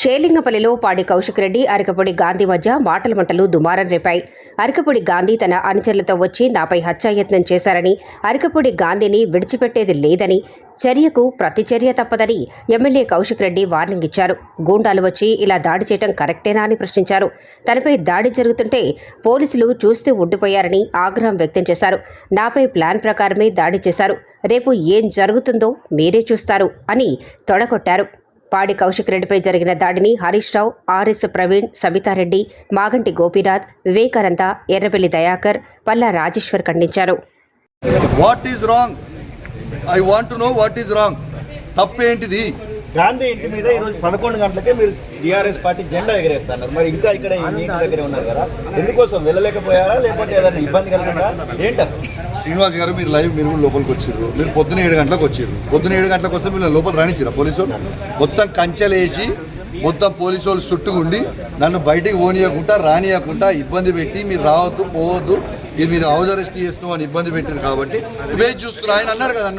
షేలింగపల్లిలో పాడి కౌశిక్ రెడ్డి అరకపొడి గాంధీ మధ్య మాటల మంటలు దుమారం రేపాయి. అరకపొడి గాంధీ తన అనుచరులతో వచ్చి నాపై హత్యాయత్నం చేశారని అరకపొడి గాంధీని విడిచిపెట్టేది లేదని చర్యకు ప్రతిచర్య తప్పదని ఎమ్మెల్యే కౌశిక్ రెడ్డి వార్నింగ్ ఇచ్చారు. గూండాలు వచ్చి ఇలా దాడి చేయడం కరెక్టేనా అని ప్రశ్నించారు. తనపై దాడి జరుగుతుంటే పోలీసులు చూస్తూ ఉండిపోయారని ఆగ్రహం వ్యక్తం చేశారు. నాపై ప్లాన్ ప్రకారమే దాడి చేశారు. రేపు ఏం జరుగుతుందో మీరే చూస్తారు అని తొడగొట్టారు. పాడి కౌశిక్ రెడ్డిపై జరిగిన దాడిని హరీష్ రావు ఆర్ఎస్ ప్రవీణ్ సబితారెడ్డి మాగంటి గోపీనాథ్ వివేకానంద ఎర్రబెల్లి దయాకర్ పల్లా రాజేశ్వర్ ఖండించారు. What is wrong I want to know what is wrong తప్పేంటిది Gandhi ఇంటి మీద ఈరోజు పదకొండు గంటలకే మీరు టీఆర్ఎస్ పార్టీ జెండా ఎగరేస్తున్నారు. మరి ఇంకా ఇక్కడ ఈ ఇంటి దగ్గరే ఉన్నారు కదా? ఎందుకోసం వెళ్ళలేకపోయారా? లేకపోతే ఏదైనా ఇబ్బంది కలిగిందా? ఏంటి అసలు? శ్రీనివాస్ గారు మీరు లైవ్ మీరు కూడా లోపలికి వచ్చారు మీరు పొద్దున ఏడు గంటలకు వచ్చిర్రు. పొద్దున ఏడు గంటలకు వస్తే మీరు లోపల రాణించారు పోలీసు మొత్తం మొత్తం కంచెలేసి మొత్తం పోలీసు వాళ్ళు చుట్టుకుండి నన్ను బయటికి పోనీయకుండా రానియకుండా ఇబ్బంది పెట్టి మీరు రావద్దు పోవద్దు ఇది మీరు హౌస్ అరెస్ట్ చేస్తున్నాం అని ఇబ్బంది పెట్టింది కాబట్టి ఇవే చూస్తున్నా ఆయన అన్నాడు కదా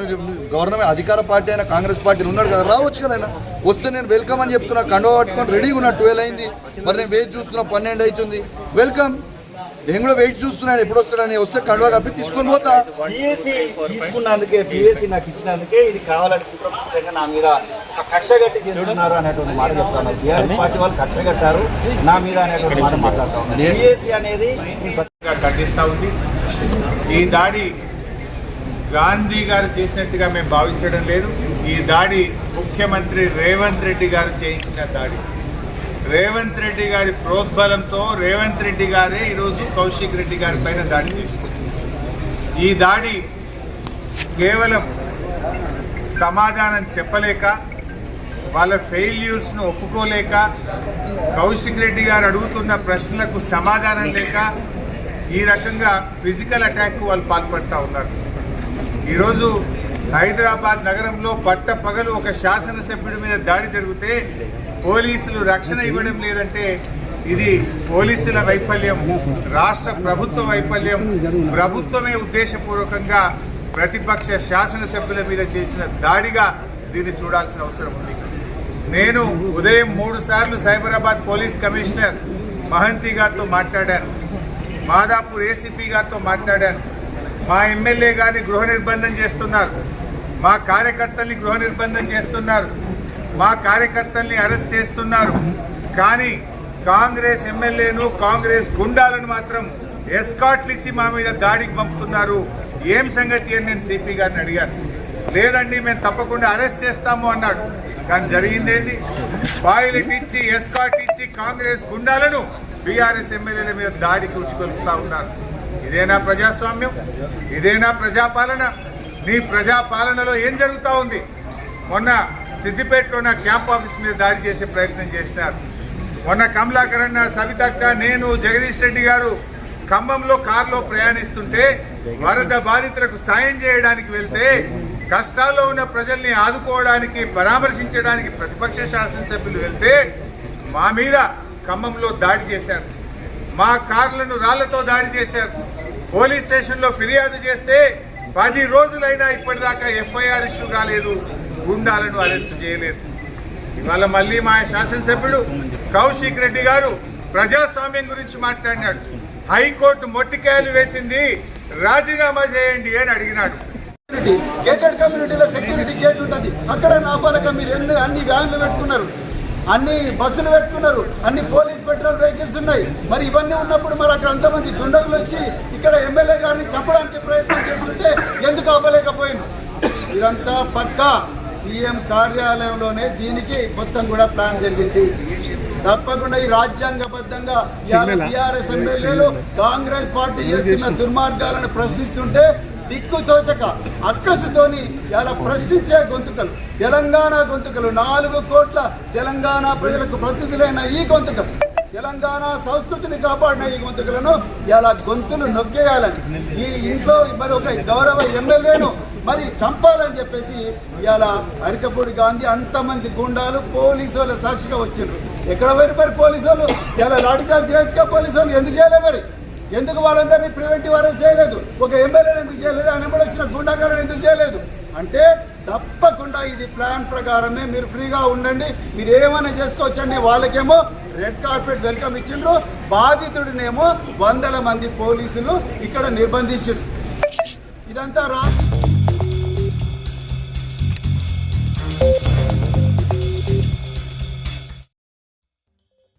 గవర్నమెంట్ అధికార పార్టీ అయినా కాంగ్రెస్ పార్టీ ఉన్నాడు కదా రావచ్చు కదా ఆయన. వస్తే నేను వెల్కమ్ అని చెప్తున్నా కండవ పట్టుకొని రెడీగా ఉన్నా ట్వెల్వ్ అయింది. మరి నేను వేచి చూస్తున్నా పన్నెండు అవుతుంది. వెల్కమ్. నేను కూడా వెయిట్ చూస్తున్నాను ఎప్పుడు వస్తాడని వస్తే కండువా కప్పి తీసుకొని పోతా. పిఎస్సి తీసుకున్నందుకే పిఎస్సి నాకు ఇచ్చినందుకే ఇది కావాలని కుట్రపూరితంగా నా మీద ఒక కక్ష కట్టి చేస్తున్నారు అనేటువంటి మాట చెప్తాను టీఆర్ఎస్ పార్టీ వాళ్ళు కక్ష కట్టారు నా మీద అనేటువంటి మాట మాట్లాడుతా పిఎస్సి అనేది ఖండిస్తూ ఉంది. ఈ దాడి గాంధీ గారు చేసినట్టుగా మేము భావించడం లేదు. ఈ దాడి ముఖ్యమంత్రి రేవంత్ రెడ్డి గారు చేయించిన దాడి. రేవంత్ రెడ్డి గారి ప్రోద్బలంతో రేవంత్ రెడ్డి గారే ఈరోజు కౌశిక్ రెడ్డి గారి పైన దాడి చేసింది ఈ దాడి కేవలం సమాధానం చెప్పలేక వాళ్ళ ఫెయిల్యూర్స్ను ఒప్పుకోలేక కౌశిక్ రెడ్డి గారు అడుగుతున్న ప్రశ్నలకు సమాధానం లేక ఈ రకంగా ఫిజికల్ అటాక్ వాళ్ళు పాల్పడతా ఉన్నారు. ఈరోజు హైదరాబాద్ నగరంలో పట్ట పగలు ఒక శాసనసభ్యుడి మీద దాడి జరిగితే పోలీసులు రక్షణ ఇవ్వడం లేదంటే ఇది పోలీసుల వైఫల్యం రాష్ట్ర ప్రభుత్వ వైఫల్యం. ప్రభుత్వమే ఉద్దేశపూర్వకంగా ప్రతిపక్ష శాసనసభ్యుల మీద చేసిన దాడిగా దీన్ని చూడాల్సిన అవసరం ఉంది. నేను ఉదయం మూడు సార్లు సైబరాబాద్ పోలీస్ కమిషనర్ మహంతి గారితో మాట్లాడాను. మాదాపూర్ ఏసీపీ గారితో మాట్లాడాను. మా ఎమ్మెల్యే గారిని గృహ నిర్బంధం చేస్తున్నారు. మా కార్యకర్తల్ని గృహ నిర్బంధం చేస్తున్నారు. మా కార్యకర్తల్ని అరెస్ట్ చేస్తున్నారు. కానీ కాంగ్రెస్ ఎమ్మెల్యేను కాంగ్రెస్ గుండాలను మాత్రం ఎస్కాట్లు ఇచ్చి మా మీద దాడికి పంపుతున్నారు. ఏం సంగతి అని నేను సిపి గారిని అడిగాను. లేదండి మేము తప్పకుండా అరెస్ట్ చేస్తాము అన్నాడు. కానీ జరిగిందేంది పాయిలెట్ ఇచ్చి ఎస్కాట్ ఇచ్చి కాంగ్రెస్ గుండాలను బీఆర్ఎస్ ఎమ్మెల్యేల మీద దాడికి ఉసుకొల్పుతా ఉన్నారు. ఇదేనా ప్రజాస్వామ్యం? ఇదేనా ప్రజాపాలన? నీ ప్రజాపాలనలో ఏం జరుగుతూ ఉంది? మొన్న సిద్దిపేటలో నా క్యాంప్ ఆఫీస్ మీద దాడి చేసే ప్రయత్నం చేసినారు. మొన్న కమలాకరణ సవితక్క నేను జగదీష్ రెడ్డి గారు ఖమ్మంలో కారులో ప్రయాణిస్తుంటే వరద బాధితులకు సాయం చేయడానికి వెళ్తే కష్టాల్లో ఉన్న ప్రజల్ని ఆదుకోవడానికి పరామర్శించడానికి ప్రతిపక్ష శాసనసభ్యులు వెళ్తే మా మీద ఖమ్మంలో దాడి చేశారు. మా కార్లను రాళ్ళతో దాడి చేశారు. పోలీస్ స్టేషన్లో ఫిర్యాదు చేస్తే పది రోజులైనా ఇప్పటిదాకా ఎఫ్ఐఆర్ ఇష్యూ కాలేదు. గుండాలను అరెస్ట్ చేయలేదు. ఇవాళ మళ్ళీ మా శాసనసభ్యుడు కౌశిక్ రెడ్డి గారు ప్రజాస్వామ్యం గురించి మాట్లాడినాడు. హైకోర్టు మొట్టికాయలు వేసింది రాజీనామా చేయండి అని అడిగినాడు. గేటెడ్ కమ్యూనిటీలో సెక్యూరిటీ గేట్ ఉంటుంది. అక్కడ నాపాలక మీరు ఎన్ని అన్ని వ్యాన్లు పెట్టుకున్నారు? అన్ని బస్సులు పెట్టుకున్నారు? అన్ని పోలీస్ పెట్రోల్ వెహికల్స్ ఉన్నాయి. మరి ఇవన్నీ ఉన్నప్పుడు మరి అక్కడ అంతమంది దుండగులు వచ్చి ఇక్కడ ఎమ్మెల్యే గారిని చంపడానికి ప్రయత్నం చేస్తుంటే ఎందుకు ఆపలేకపోయాను ఇదంతా పక్కా. సీఎం కార్యాలయంలోనే దీనికి మొత్తం కూడా ప్లాన్ జరిగింది. తప్పకుండా ఈ రాజ్యాంగబద్ధంగా టీఆర్ఎస్ ఎమ్మెల్యేలు కాంగ్రెస్ పార్టీ చేస్తున్న దుర్మార్గాలను ప్రశ్నిస్తుంటే దిక్కు తోచక అక్కసుతోని ఇలా ప్రశ్నించే గొంతుకలు తెలంగాణ గొంతుకలు నాలుగు కోట్ల తెలంగాణ ప్రజలకు ప్రతినిధులైన ఈ గొంతుకలు తెలంగాణ సంస్కృతిని కాపాడిన ఈ గొంతుకలను ఇలా గొంతులు నొక్కేయాలని ఈ ఇంట్లో మరి ఒక గౌరవ ఎమ్మెల్యేను మరి చంపాలని చెప్పేసి ఇవాళ అరికపూడి గాంధీ అంతమంది గుండాలు పోలీసు వాళ్ళ సాక్షిగా వచ్చిండ్రు. ఎక్కడ పోయి మరి పోలీసు వాళ్ళు? ఇలా లాఠీచార్జ్ చేయొచ్చుగా పోలీసు వాళ్ళు. ఎందుకు చేయలే మరి? ఎందుకు వాళ్ళందరినీ ప్రివెంటివ్ అరెస్ట్ చేయలేదు? ఒక ఎమ్మెల్యేని ఎందుకు చేయలేదు? ఆయన కూడా వచ్చిన గుండాగాలను ఎందుకు చేయలేదు? అంటే తప్పకుండా ఇది ప్లాన్ ప్రకారమే మీరు ఫ్రీగా ఉండండి. మీరు ఏమైనా చేసుకోవచ్చండి వాళ్ళకేమో రెడ్ కార్పెట్ వెల్కమ్ ఇచ్చిండ్రు. బాధితుడినేమో వందల మంది పోలీసులు ఇక్కడ నిర్బంధించారు ఇదంతా రా